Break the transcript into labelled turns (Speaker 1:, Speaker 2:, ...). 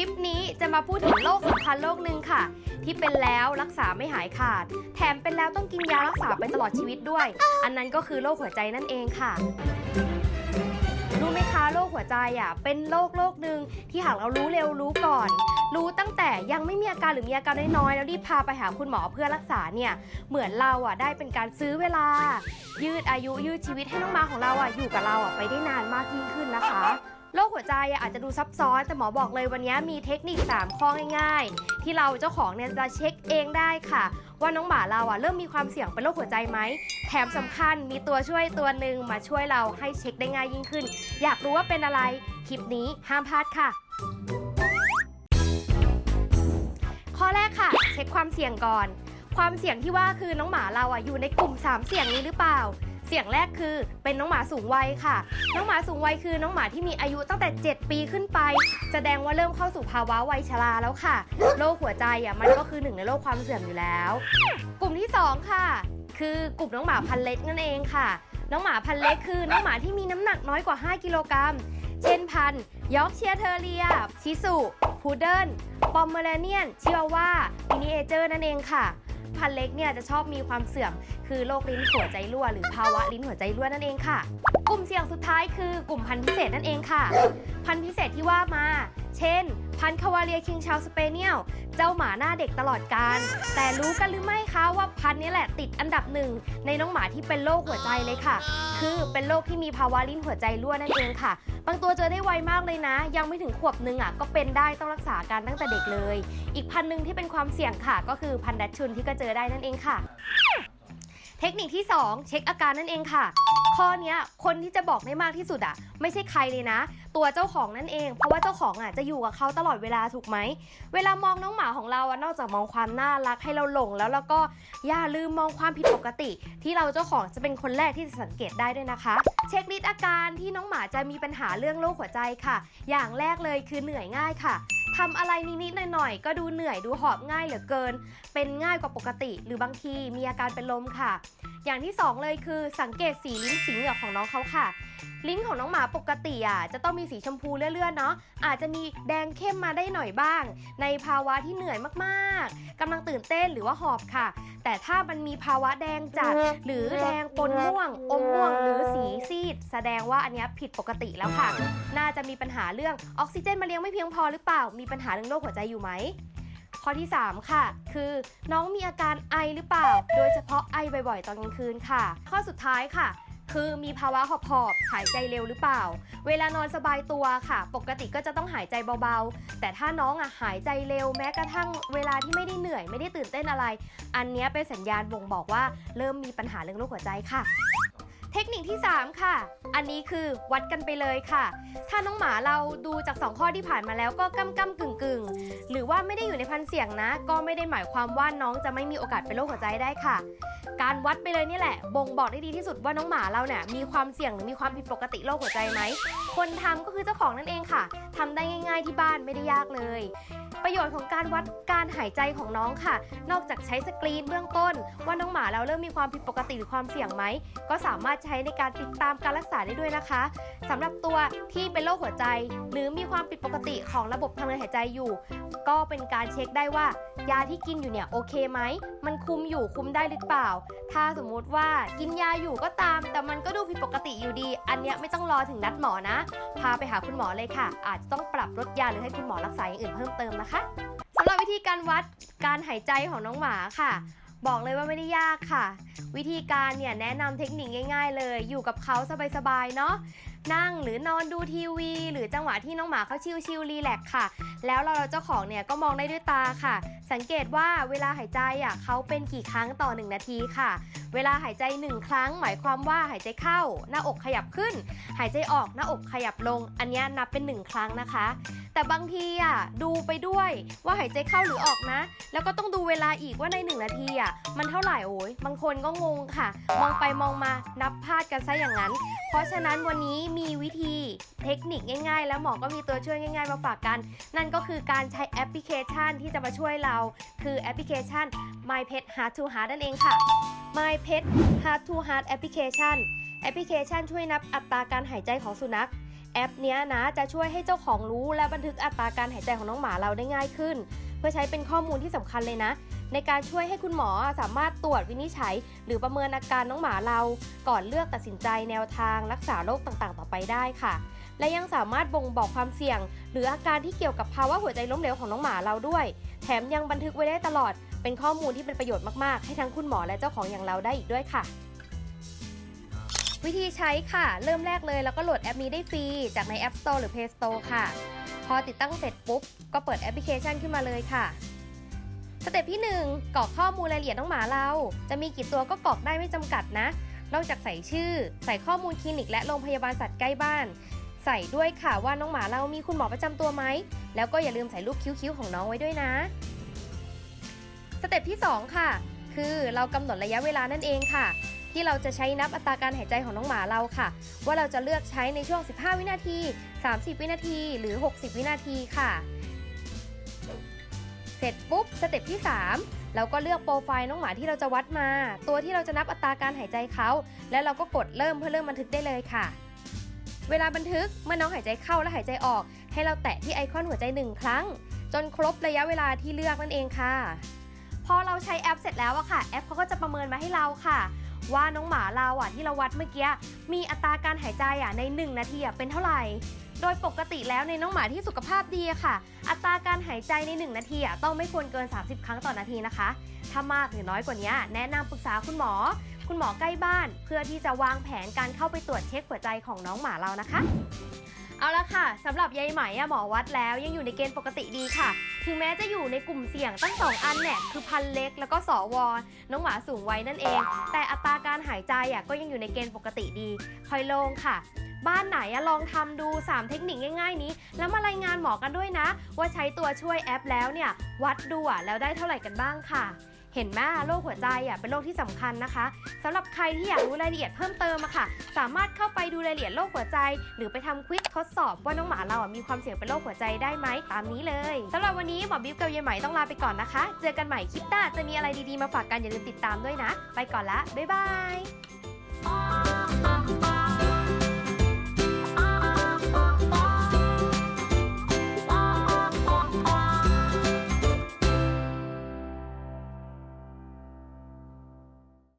Speaker 1: คลิปนี้จะมาพูดถึงโรคสำคัญโรคหนึ่งค่ะ ที่เป็นแล้วรักษาไม่หายขาด แถมเป็นแล้วต้องกินยารักษาไปตลอดชีวิตด้วย อันนั้นก็คือโรคหัวใจนั่นเองค่ะรู้ไหมคะโรคหัวใจอะเป็นโรคโรคหนึ่งที่หากเรารู้เร็วรู้ก่อน รู้ตั้งแต่ยังไม่มีอาการหรือมีอาการน้อยๆแล้วรีบพาไปหาคุณหมอเพื่อรักษาเนี่ยเหมือนเราอะได้เป็นการซื้อเวลา ยืดอายุยืดชีวิตให้น้องมาของเราอะอยู่กับเราอะไปได้นานมากยิ่งขึ้นนะคะ โรคหัวใจอาจจะดูซับซ้อน แต่หมอบอกเลยวันนี้มีเทคนิค 3 ข้อง่ายๆ ที่เราเจ้าของเนี่ยจะเช็คเองได้ค่ะ ว่าน้องหมาเราอะเริ่มมีความเสี่ยงเป็นโรคหัวใจไหม แถมสำคัญมีตัวช่วยตัวหนึ่งมาช่วยเราให้เช็คได้ง่ายยิ่งขึ้น อยากรู้ว่าเป็นอะไร คลิปนี้ห้ามพลาดค่ะ ข้อแรกค่ะ เช็คความเสี่ยงก่อน ความเสี่ยงที่ว่าคือน้องหมาเราอะอยู่ในกลุ่ม 3 เสี่ยงนี้หรือเปล่า เสียงแรกคือเป็นน้องหมาสูงวัยค่ะ น้องหมาสูงวัยคือน้องหมาที่มีอายุตั้งแต่ 7 ปีขึ้นไป แสดงว่าเริ่มเข้าสู่ภาวะวัยชราแล้วค่ะ โรคหัวใจอะมันก็คือหนึ่งในโรคความเสื่อมอยู่แล้ว กลุ่มที่ 2 ค่ะ คือกลุ่มน้องหมาพันเล็กนั่นเองค่ะ น้องหมาพันเล็กคือน้องหมาที่มีน้ำหนักน้อยกว่า 5 กิโลกรัม เช่นพันยอร์กเชียร์เทอเรีย ชิสุพูเดิลปอมเมอเรเนียน ชิวาว่ามินิเอเจอร์นั่นเองค่ะ พันธุ์เล็กเนี่ยจะชอบมีความเสื่อม คือโรคลิ้นหัวใจรั่วหรือภาวะลิ้นหัวใจรั่วนั่นเองค่ะ กลุ่มเสี่ยงสุดท้ายคือกลุ่มพันธุ์พิเศษนั่นเองค่ะ พันธุ์พิเศษที่ว่ามา เช่น พันคาวาเลียคิงชาวสเปเนียล เจ้าหมาหน้าเด็กตลอดการ แต่รู้กันหรือไม่คะว่าพันนี้แหละติดอันดับหนึ่งในน้องหมาที่เป็นโรคหัวใจเลยค่ะ คือเป็นโรคที่มีภาวะลิ้นหัวใจรั่วนั่นเองค่ะ บางตัวเจอได้ไวมากเลยนะ ยังไม่ถึงขวบนึงอะก็เป็นได้ต้องรักษาการตั้งแต่เด็กเลย อีกพันหนึ่งที่เป็นความเสี่ยงค่ะ ก็คือพันดัชชุนที่ก็เจอได้นั่นเองค่ะ เทคนิคที่ 2 เช็คอาการนั่นเองค่ะ ข้อนี้คนที่จะบอกได้มากที่สุดอะไม่ใช่ใครเลยนะ ตัวเจ้าของนั่นเอง เพราะว่าเจ้าของอะจะอยู่กับเขาตลอดเวลาถูกไหม เวลามองน้องหมาของเราอะนอกจากมองความน่ารักให้เราหลงแล้วแล้วก็อย่าลืมมองความผิดปกติ ที่เราเจ้าของจะเป็นคนแรกที่จะสังเกตได้ด้วยนะคะ เช็คลิสต์อาการที่น้องหมาจะมีปัญหาเรื่องโรคหัวใจค่ะ อย่างแรกเลยคือเหนื่อยง่ายค่ะ ทำอะไรนิดๆหน่อยๆก็ดูเหนื่อยดูหอบง่ายเหลือเกิน เป็นง่ายกว่าปกติ หรือบางทีมีอาการเป็นลมค่ะ อย่างที่สองเลยคือสังเกตสีลิ้นสีเหงือกของน้องเขาค่ะ ลิ้นของน้องหมาปกติอะจะต้องมีสีชมพูเลื่อนๆเนาะอาจจะมีแดงเข้มมาได้หน่อยบ้าง ในภาวะที่เหนื่อยมากๆกำลังตื่นเต้นหรือว่าหอบค่ะ แต่ถ้ามันมีภาวะแดงจัด หรือแดงปนม่วง อมม่วงหรือสีซีด แสดงว่าอันนี้ผิดปกติแล้วค่ะ น่าจะมีปัญหาเรื่องออกซิเจนมาเลี้ยงไม่เพียงพอหรือเปล่า มีปัญหาเรื่องโรคหัวใจอยู่ไหม ข้อที่ 3 ค่ะ คือน้องมีอาการไอหรือเปล่า โดยเฉพาะไอบ่อยๆ ตอนกลางคืนค่ะ ข้อสุดท้ายค่ะ คือมีภาวะหอบหอบหายใจเร็วหรือเปล่า เวลานอนสบายตัวค่ะ ปกติก็จะต้องหายใจเบาๆ แต่ถ้าน้องอะหายใจเร็วแม้กระทั่งเวลาที่ไม่ได้เหนื่อยไม่ได้ตื่นเต้นอะไร อันเนี้ยเป็นสัญญาณบ่งบอกว่าเริ่มมีปัญหาเรื่องโรคหัวใจค่ะ เทคนิคที่ 3 ค่ะ อันนี้คือวัดกันไปเลยค่ะ ถ้าน้องหมาเราดูจาก 2 ข้อที่ผ่านมาแล้วก็กำกำกึ่งกึ่งหรือว่าไม่ได้อยู่ในพันเสี่ยงนะ ก็ไม่ได้หมายความว่าน้องจะไม่มีโอกาสเป็นโรคหัวใจได้ค่ะ การวัดไปเลยนี่แหละ บ่งบอกได้ดีที่สุดว่าน้องหมาเราเนี่ยมีความเสี่ยงหรือมีความผิดปกติโรคหัวใจไหม คนทำก็คือเจ้าของนั่นเองค่ะทำได้ง่าย ๆที่บ้านไม่ได้ยากเลย ประโยชน์ของการวัดการหายใจของน้องค่ะ นอกจากใช้สกรีนเบื้องต้น ว่าน้องหมาเราเริ่มมีความผิดปกติหรือความเสี่ยงไหม ก็สามารถใช้ในการติดตามการรักษาได้ด้วยนะคะสำหรับตัวที่เป็นโรคหัวใจ หรือมีความผิดปกติของระบบทางเดินหายใจอยู่ ก็เป็นการเช็คได้ว่ายาที่กินอยู่เนี่ยโอเคไหม มันคุมอยู่คุมได้หรือเปล่า ถ้าสมมุติว่ากินยาอยู่ก็ตาม แต่มันก็ดูผิดปกติอยู่ดี อันเนี้ยไม่ต้องรอถึงนัดหมอนะพาไปหาคุณหมอเลยค่ะ อาจจะต้องปรับลดยาหรือให้คุณหมอรักษาอย่างอื่นเพิ่มเติมนะคะสำหรับวิธีการวัดการหายใจของน้องหมาค่ะ บอกเลยว่าไม่ได้ยากค่ะ วิธีการเนี่ยแนะนำเทคนิคง่าย ๆ เลย อยู่กับเขาสบายๆเนาะ นั่งหรือนอนดูทีวี หรือจังหวะที่น้องหมาเขาชิลๆรีแลกค่ะ แล้วเราเจ้าของเนี่ยก็มองได้ด้วยตาค่ะ สังเกตว่าเวลาหายใจอะเขาเป็นกี่ครั้งต่อ 1 นาทีค่ะ เวลาหายใจ 1 ครั้ง หมายความว่าหายใจเข้า หน้าอกขยับขึ้น หายใจออกหน้าอกขยับลง อันนี้นับเป็น 1 ครั้งนะคะ แต่บางทีอะดูไปด้วยว่าหายใจเข้าหรือออกนะ แล้วก็ต้องดูเวลาอีกว่าใน 1 นาทีอะมันเท่าไหร่โอ้ยบางคนก็งงค่ะ มองไปมองมานับพลาดกันซะอย่างนั้น เพราะฉะนั้นวันนี้มีวิธีเทคนิคง่าย ๆ แล้วหมอก็มีตัวช่วยง่าย ๆ มาฝากกัน นั่นก็คือการใช้แอปพลิเคชันที่จะมาช่วยเรา คือแอปพลิเคชัน My Pet Heart to Heart นั่นเองค่ะ My Pet Heart to Heart Application แอปพลิเคชันช่วยนับอัตราการหายใจของสุนัข แอปเนี้ยนะจะช่วยให้เจ้าของรู้และบันทึกอัตราการหายใจของน้องหมาเราได้ง่ายขึ้น เพื่อใช้เป็นข้อมูลที่สำคัญเลยนะ ในการช่วยให้คุณหมอสามารถตรวจวินิจฉัย หรือประเมินอาการน้องหมาเรา ก่อนเลือกตัดสินใจแนวทางรักษาโรคต่างๆ ต่อไปได้ค่ะ และยังสามารถบ่งบอกความเสี่ยง หรืออาการที่เกี่ยวกับภาวะหัวใจล้มเหลวของน้องหมาเราด้วย แถมยังบันทึกไว้ได้ตลอด เป็นข้อมูลที่เป็นประโยชน์มากๆ ให้ทั้งคุณหมอและเจ้าของอย่างเราได้อีกด้วยค่ะ วิธีใช้ค่ะ เริ่มแรกเลยแล้วก็โหลดแอปนี้ได้ฟรี จากใน App Store หรือ Play Store ค่ะ พอติดตั้งเสร็จปุ๊บ ก็เปิดแอปพลิเคชันขึ้นมาเลยค่ะ สเต็ปที่ 1กรอกข้อมูลรายละเอียดน้องหมาเรา จะมีกี่ตัวก็กรอกได้ไม่จำกัดนะ นอกจากใส่ชื่อ ใส่ข้อมูลคลินิกและโรงพยาบาลสัตว์ใกล้บ้าน ใส่ด้วยค่ะว่าน้องหมาเรามีคุณหมอประจำตัวไหม แล้วก็อย่าลืมใส่รูปคิ้วๆของน้องไว้ด้วยนะ สเต็ปที่ 2 ค่ะ คือเรากำหนดระยะเวลานั่นเองค่ะ ที่เราจะใช้นับอัตราการหายใจของน้องหมาเราค่ะ ว่าเราจะเลือกใช้ในช่วง 15 วินาที 30 วินาที หรือ 60 วินาทีค่ะ เสร็จปุ๊บสเต็ปที่ 3 เราก็เลือกโปรไฟล์น้องหมาที่เราจะวัดมา ตัวที่เราจะนับอัตราการหายใจเขา แล้วเราก็กดเริ่มเพื่อเริ่มบันทึกได้เลยค่ะ เวลาบันทึกเมื่อน้องหายใจเข้าและหายใจออก ให้เราแตะที่ไอคอนหัวใจหนึ่งครั้ง จนครบระยะเวลาที่เลือกนั่นเองค่ะ พอเราใช้แอปเสร็จแล้วอะค่ะ แอปเขาก็จะประเมินมาให้เราค่ะ ว่าน้องหมาเราอะที่เราวัดเมื่อกี้มีอัตราการหายใจอะใน 1 นาทีอะเป็นเท่าไหร่ โดยปกติแล้วในน้องหมาที่สุขภาพดีค่ะ อัตราการหายใจใน 1 นาทีอะต้องไม่ควรเกิน 30 ครั้งต่อนาทีนะคะ ถ้ามากหรือน้อยกว่านี้แนะนำปรึกษาคุณหมอ คุณหมอใกล้บ้าน เพื่อที่จะวางแผนการเข้าไปตรวจเช็คหัวใจของน้องหมาเรานะคะ เอาละค่ะสำหรับยายไหมอะหมอวัดแล้วยังอยู่ในเกณฑ์ปกติดีค่ะ ถึงแม้จะอยู่ในกลุ่มเสี่ยงตั้งสองอันเนี่ยคือพันเล็กแล้วก็สวน้องหมาสูงวัยนั่นเอง แต่อัตราการหายใจอะก็ยังอยู่ในเกณฑ์ปกติดีคอยลงค่ะ บ้านไหนอะลองทำดู 3 เทคนิคง่าย ๆ นี้ แล้วมารายงานหมอกันด้วยนะ ว่าใช้ตัวช่วยแอปแล้วเนี่ยวัดดูอะแล้วได้เท่าไหร่กันบ้างค่ะ เห็นไหมโรคหัวใจอะเป็นโรคที่สำคัญนะคะสำหรับใครที่อยากรู้รายละเอียดเพิ่มเติมอะค่ะ สามารถเข้าไปดูรายละเอียดโรคหัวใจ หรือไปทำควิสทดสอบว่าน้องหมาเราอะมีความเสี่ยงเป็นโรคหัวใจได้ไหมตามนี้เลยสำหรับวันนี้หมอบิ๊กกับยายไหมต้องลาไปก่อนนะคะ เจอกันใหม่คลิปหน้าจะมีอะไรดีๆมาฝากกันอย่าลืมติดตามด้วยนะ ไปก่อนละบ๊ายบาย